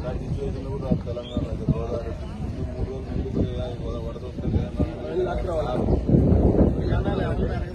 ఇలాంటి సిచ్యువేషన్ కూడా తెలంగాణ అయితే గోదావరి వస్తుంది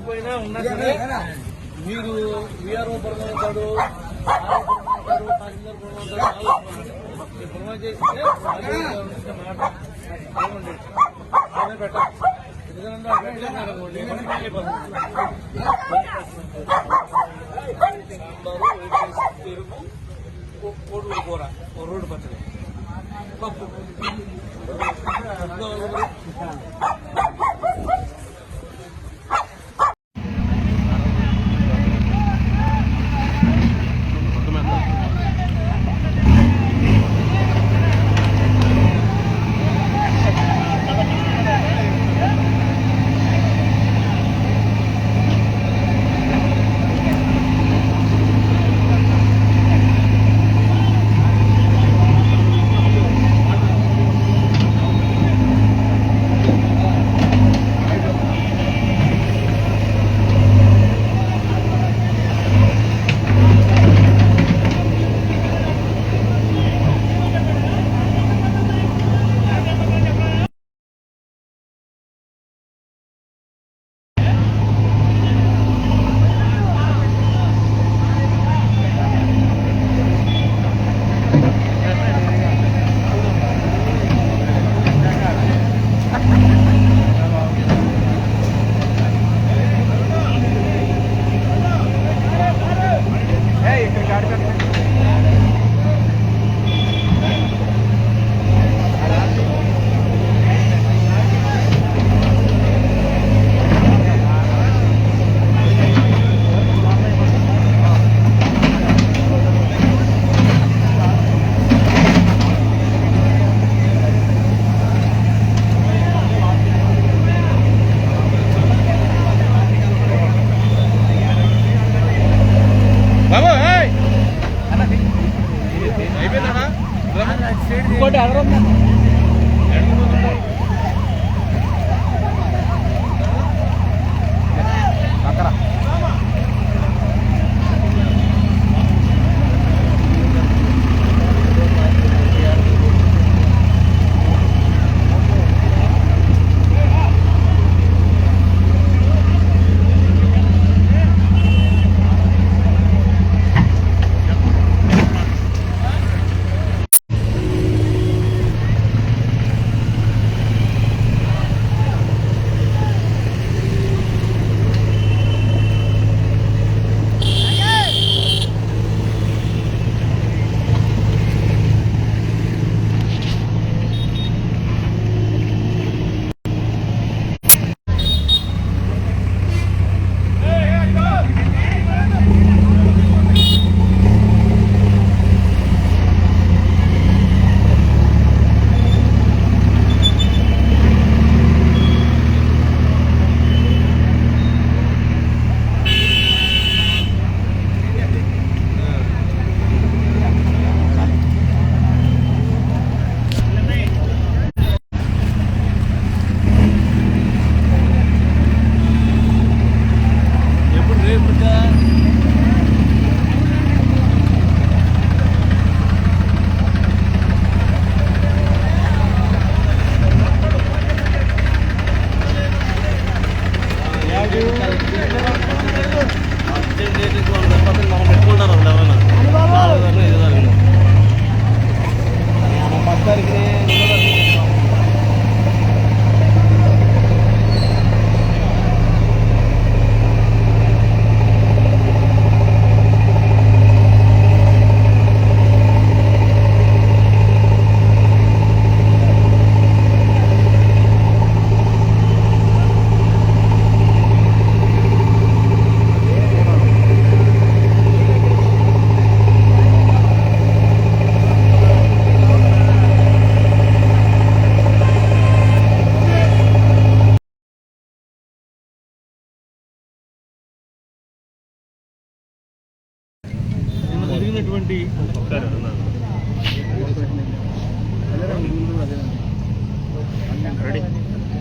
పైన ఉన్నా సరే మీరు వీఆర్ఓ పరంగా ఉంటాడు తహసీల్దార్ పరంగా ఉంటాడు మీరు పరంగా చేస్తే మాట. పెట్టాలి ఎందుకంటే ఆ పెట్టలేదు అనుకోండి మనకి అయిపోతుంది. సాంబారు పెరుగు కో- కోడిగుడ్డు కూర రోడ్డు పచ్చడి. పప్పు. మొత్తానికి నిన్న జరిగినటువంటి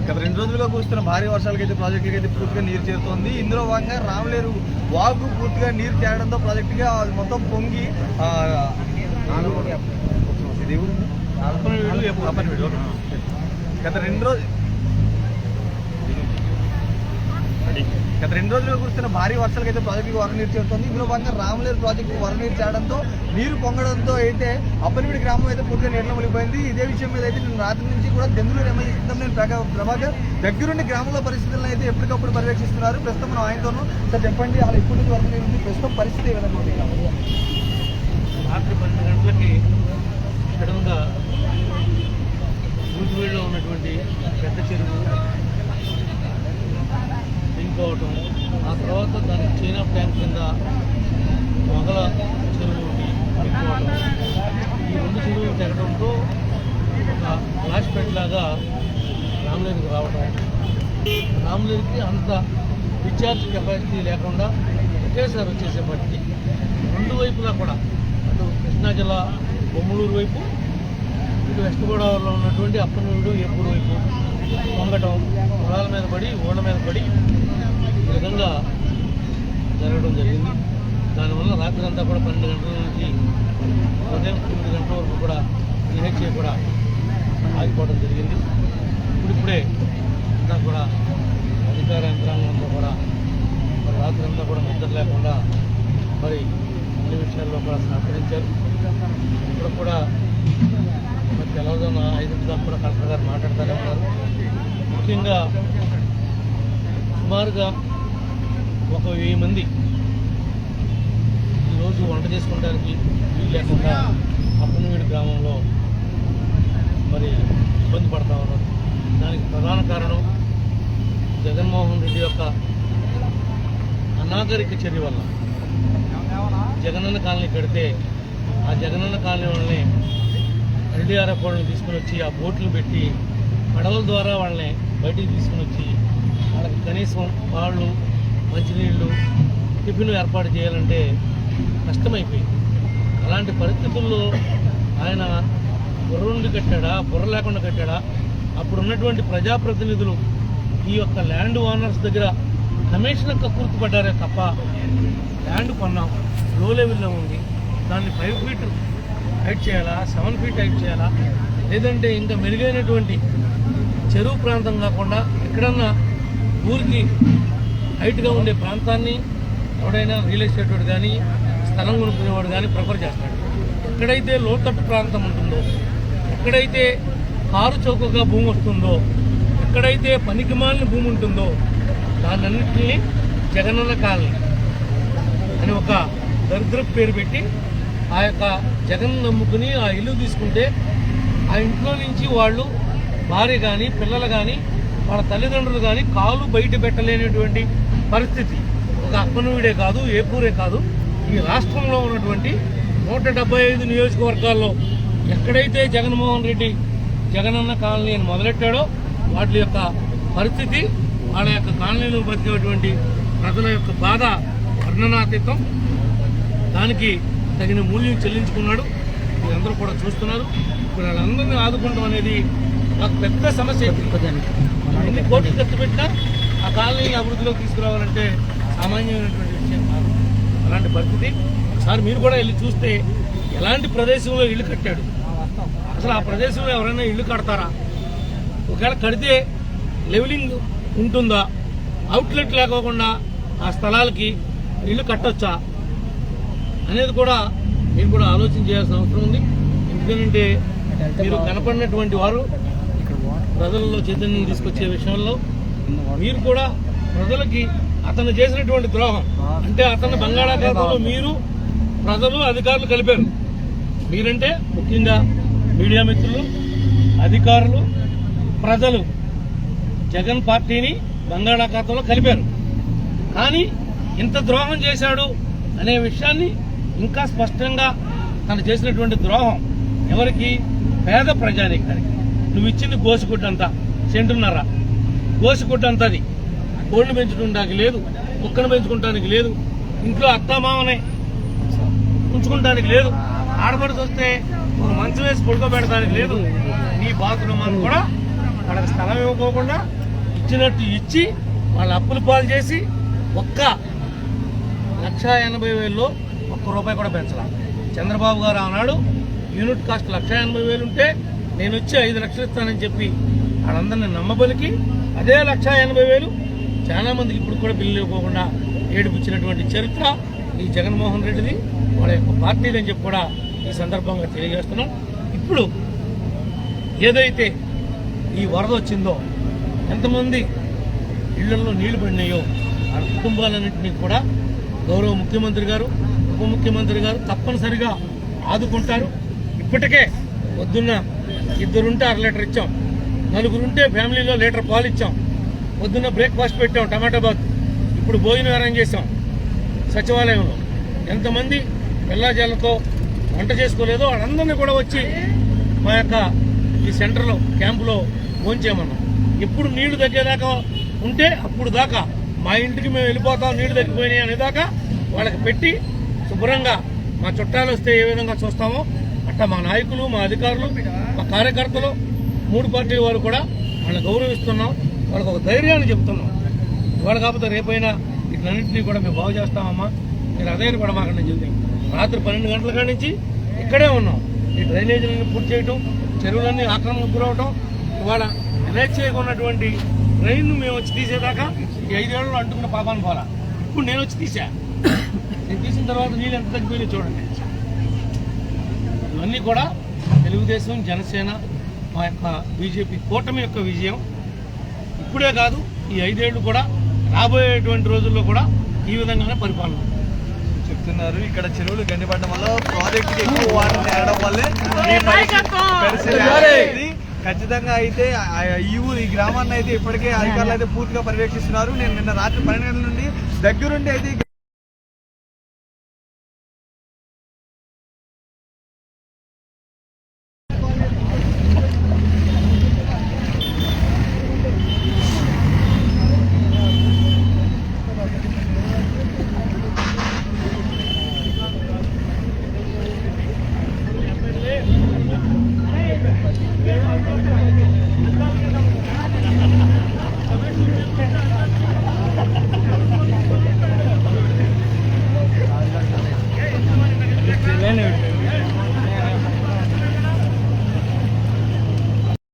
గత రెండు రోజులుగా కురుస్తున్న భారీ ప్రాజెక్టులకి అయితే పూర్తిగా నీరు చేరుతోంది. ఇందులో భాగంగా రామలేరు వాగు పూర్తిగా నీరు చేరడంతో ప్రాజెక్టుగా అది మొత్తం పొంగి. గత రెండు రోజు గత రెండు రోజులుగా కురుస్తున్న భారీ వర్షాలకైతే అయితే వరద నీరు చేరుతుంది. ఇందులో భాగంగా రామలేరు ప్రాజెక్టు వరద నీరు చేరడంతో నీరు పొంగడంతో అయితే అప్పనవీడి గ్రామం అయితే పూర్తిగా నీటిలో మునిగిపోయింది. ఇదే విషయం మీద అయితే నేను రాత్రి నుంచి కూడా దెందులూరు ఎమ్మెల్యే నేను ప్రభాకర్ దగ్గరుండి గ్రామంలో పరిస్థితులను అయితే ఎప్పటికప్పుడు పర్యవేక్షిస్తున్నారు. ప్రస్తుతం మనం ఆయనతోనూ సార్ చెప్పండి అలా ఇప్పటి నుంచి వరద నీరు ఉంది? ప్రస్తుతం పరిస్థితి ఏ విధంగా ఉంది? రాత్రి పన్నెండు గంటలకి సడన్గా ఉన్నటువంటి పెద్ద చెరువు దిగిపోవటం ఆ తర్వాత దాని చైనా ట్యాంక్ కింద మొగల చెరువు ఒకటి ఈ రెండు చెరువులు తెగడంతో ఒక ఫ్లాష్ పెట్ లాగా రామలేరుకి రావడం రామలేరుకి అంత డిశ్చార్జ్ కెపాసిటీ లేకుండా ఒకేసారి వచ్చేసేపటికి రెండు వైపులా కూడా అటు కృష్ణా జిల్లా బొమ్మలూరు వైపు ఇటు వెస్ట్ గోదావరిలో ఉన్నటువంటి అప్పనూరుడు ఎప్పుడు వైపు పొంగటం పొలాల మీద పడి ఓళ్ళ మీద పడి విధంగా జరగడం జరిగింది. దానివల్ల రాత్రి అంతా కూడా పన్నెండు గంటల నుంచి ఉదయం తొమ్మిది గంటల వరకు కూడా డిహెచ్ఏ కూడా ఆగిపోవడం జరిగింది. ఇప్పుడిప్పుడే అంతా కూడా అధికార యంత్రాంగంతో కూడా మరి రాత్రి అంతా కూడా నిద్ర లేకుండా మరి అన్ని విషయాల్లో కూడా సహకరించారు. ఇప్పుడు కూడా మరి తెల్లవారుజామున ఐదింటి దాకా కూడా కలెక్టర్ గారు మాట్లాడతానే ఉన్నారు. ముఖ్యంగా సుమారుగా ఒక వెయ్యి మంది ఈరోజు వంట చేసుకోవడానికి వీలు లేకుండా అప్పనవీడు గ్రామంలో మరి ఇబ్బంది పడతా ఉన్నారు. దానికి ప్రధాన కారణం జగన్మోహన్ రెడ్డి యొక్క అనాగరిక చర్య వల్ల. జగనన్న కాలనీ కడితే ఆ జగనన్న కాలనీ వాళ్ళని ఎల్డీఆర్ఎఫ్ వాళ్ళని తీసుకుని వచ్చి ఆ బోట్లు పెట్టి పడవల ద్వారా వాళ్ళని బయటికి తీసుకుని వచ్చి వాళ్ళకి కనీసం వాళ్ళు మంచినీళ్ళు టిఫిన్ ఏర్పాటు చేయాలంటే కష్టమైపోయింది. అలాంటి పరిస్థితుల్లో ఆయన బుర్రుండి కట్టాడా బుర్ర లేకుండా కట్టాడా? అప్పుడు ఉన్నటువంటి ప్రజాప్రతినిధులు ఈ యొక్క ల్యాండ్ ఓనర్స్ దగ్గర కమిషన్ యొక్క గుర్తుపడ్డారే తప్ప ల్యాండ్ కొన్నాం లో లెవెల్లో ఉంది. దాన్ని ఫైవ్ ఫీట్ హైట్ చేయాలా సెవెన్ ఫీట్ హైట్ చేయాలా? లేదంటే ఇంకా మెరుగైనటువంటి చెరువు ప్రాంతం కాకుండా ఎక్కడన్నా ఊరికి హైట్గా ఉండే ప్రాంతాన్ని ఎవడైనా రియల్ ఎస్టేట్ వాడు కానీ స్థలం కొనుక్కునేవాడు కానీ ప్రిఫర్ చేస్తాడు. ఎక్కడైతే లోతట్టు ప్రాంతం ఉంటుందో ఎక్కడైతే కారు చౌకగా భూమి వస్తుందో ఎక్కడైతే పనికిమాలిన భూమి ఉంటుందో దానన్నింటినీ జగనన్న కాలనీ అని ఒక దరిద్ర పేరు పెట్టి ఆ యొక్క జగన్ నమ్ముకుని ఆ ఇల్లు తీసుకుంటే ఆ ఇంట్లో నుంచి వాళ్ళు భార్య కానీ పిల్లలు కానీ వాళ్ళ తల్లిదండ్రులు కానీ కాలు బయట పెట్టలేనటువంటి పరిస్థితి. ఒక అప్పనవీడే కాదు ఏపూరే కాదు. ఈ రాష్ట్రంలో ఉన్నటువంటి నూట డెబ్బై ఐదు నియోజకవర్గాల్లో ఎక్కడైతే జగన్మోహన్ రెడ్డి జగనన్న కాలనీ అని మొదలెట్టాడో వాటి యొక్క పరిస్థితి వాళ్ళ యొక్క కాలనీలో బతికేటువంటి ప్రజల యొక్క బాధ వర్ణనాతీతం. దానికి తగిన మూల్యం చెల్లించుకున్నాడు. మీరందరూ కూడా చూస్తున్నారు. ఇప్పుడు వాళ్ళందరినీ ఆదుకుంటాం అనేది నాకు పెద్ద సమస్య. ఎన్ని కోట్లు ఖర్చు పెట్టినా ఆ కాలనీ అభివృద్ధిలోకి తీసుకురావాలంటే సామాన్యమైనటువంటి విషయం కాదు. అలాంటి పరిస్థితి ఒకసారి మీరు కూడా వెళ్ళి చూస్తే ఎలాంటి ప్రదేశంలో ఇల్లు కట్టాడు? అసలు ఆ ప్రదేశంలో ఎవరైనా ఇల్లు కడతారా? ఒకవేళ కడితే లెవెలింగ్ ఉంటుందా? అవుట్లెట్ లేకోకుండా ఆ స్థలాలకి ఇల్లు కట్టొచ్చా? అనేది కూడా మీరు కూడా ఆలోచన చేయాల్సిన అవసరం ఉంది. ఎందుకంటే మీరు కనపడినటువంటి వారు ప్రజల్లో చైతన్యం తీసుకొచ్చే విషయంలో మీరు కూడా ప్రజలకి అతను చేసినటువంటి ద్రోహం. అంటే అతను బంగాళాఖాతంలో మీరు ప్రజలు అధికారులు కలిపారు. మీరంటే ముఖ్యంగా మీడియా మిత్రులు అధికారులు ప్రజలు జగన్ పార్టీని బంగాళాఖాతంలో కలిపారు. కానీ ఇంత ద్రోహం చేశాడు అనే విషయాన్ని ఇంకా స్పష్టంగా తను చేసినటువంటి ద్రోహం ఎవరికి? పేద ప్రజానీకానికి. నువ్వు ఇచ్చింది గోసిగుడ్డంతా సెంటున్నర కోసుకుంటంతది. కోళ్ళు పెంచుకోవడానికి లేదు కుక్కను పెంచుకుంటానికి లేదు ఇంట్లో అత్తమామనే ఉంచుకుంటానికి లేదు. ఆడపడిచి వస్తే ఒక మంచం వేసి పడుకోబెడతానికి లేదు. నీ బాత్రూమ్ అని కూడా వాళ్ళకి స్థలం ఇవ్వకోకుండా ఇచ్చినట్టు ఇచ్చి వాళ్ళ అప్పులు పాలు చేసి ఒక్క లక్ష ఎనభై వేలలో ఒక్క రూపాయి కూడా పెంచలేదు చంద్రబాబు గారు ఆనాడు యూనిట్ కాస్ట్ లక్ష ఎనభై వేలు ఉంటే నేను వచ్చి ఐదు లక్షలు ఇస్తానని చెప్పి వాళ్ళందరినీ నమ్మబలికి అదే లక్ష ఎనభై వేలు. చాలా మందికి ఇప్పుడు కూడా బిల్లు ఇవ్వకుండా ఏడిపించినటువంటి చరిత్ర ఈ జగన్మోహన్ రెడ్డిది వాళ్ళ యొక్క పార్టీది అని చెప్పి కూడా ఈ సందర్భంగా తెలియజేస్తున్నాం. ఇప్పుడు ఏదైతే ఈ వరద వచ్చిందో ఎంతమంది ఇళ్ళలో నీళ్ళు పడినాయో ఆ కుటుంబాలన్నింటినీ కూడా గౌరవ ముఖ్యమంత్రి గారు ఉప ముఖ్యమంత్రి గారు తప్పనిసరిగా ఆదుకుంటారు. ఇప్పటికే పొద్దున్న ఇద్దరుంటే అర లీటర్ ఇచ్చాం. నలుగురుంటే ఫ్యామిలీలో లీటర్ పాలు ఇచ్చాం. పొద్దున్న బ్రేక్ఫాస్ట్ పెట్టాం టమాటా బాత్. ఇప్పుడు భోజనం అరేంజ్ చేసాం సచివాలయంలో. ఎంతమంది పిల్లాజాలతో వంట చేసుకోలేదో వాళ్ళందరినీ కూడా వచ్చి మా యొక్క ఈ సెంటర్లో క్యాంపులో భోంచేయమన్నాం ఎప్పుడు నీళ్ళు తగ్గేదాకా ఉంటే అప్పుడు దాకా మా ఇంటికి మేము వెళ్ళిపోతాం నీళ్ళు తగ్గిపోయినాయి అనేదాకా వాళ్ళకి పెట్టి శుభ్రంగా మా చుట్టాలు వస్తే ఏ విధంగా చూస్తామో అట్లా మా నాయకులు మా అధికారులు మా కార్యకర్తలు మూడు పార్టీల వారు కూడా వాళ్ళని గౌరవిస్తున్నాం. వాళ్ళకి ఒక ధైర్యాన్ని చెప్తున్నాం ఇవాళ కాకపోతే రేపైనా వీటినన్నింటినీ కూడా మేము బాగు చేస్తామమ్మా. మీరు అదే కూడా మాకు నేను చెప్తాం రాత్రి పన్నెండు గంటల కాడి నుంచి ఇక్కడే ఉన్నాం. ఈ డ్రైనేజీలన్నీ పూర్తి చేయటం చెరువులన్నీ ఆక్రమణకు గురవటం ఇవాళ ఎన్హెచ్ ఉన్నటువంటి ట్రైన్ను మేము వచ్చి తీసేదాకా ఈ ఐదేళ్ళు అంటుకున్న పాపాన్ని పోలా. ఇప్పుడు నేను వచ్చి తీసా నేను తీసిన తర్వాత నీళ్ళు ఎంత తగ్గిపోయినా చూడండి. ఇవన్నీ కూడా తెలుగుదేశం జనసేన మా యొక్క బీజేపీ కూటమి యొక్క విజయం ఇప్పుడే కాదు ఈ ఐదేళ్ళు కూడా రాబోయేటువంటి రోజుల్లో కూడా ఈ విధంగానే పరిపాలన చెప్తున్నారు ఇక్కడ చెరువులు గండిపడడం వల్ల ప్రాజెక్ట్ ఎక్కువ వాటర్ తేరడం వల్లే. ఖచ్చితంగా అయితే ఈ ఊరు ఈ గ్రామాన్ని అయితే ఇప్పటికే అధికారులు అయితే పూర్తిగా పర్యవేక్షిస్తున్నారు. నేను నిన్న రాత్రి పన్నెండు గంటల నుండి దగ్గరుండి అయితే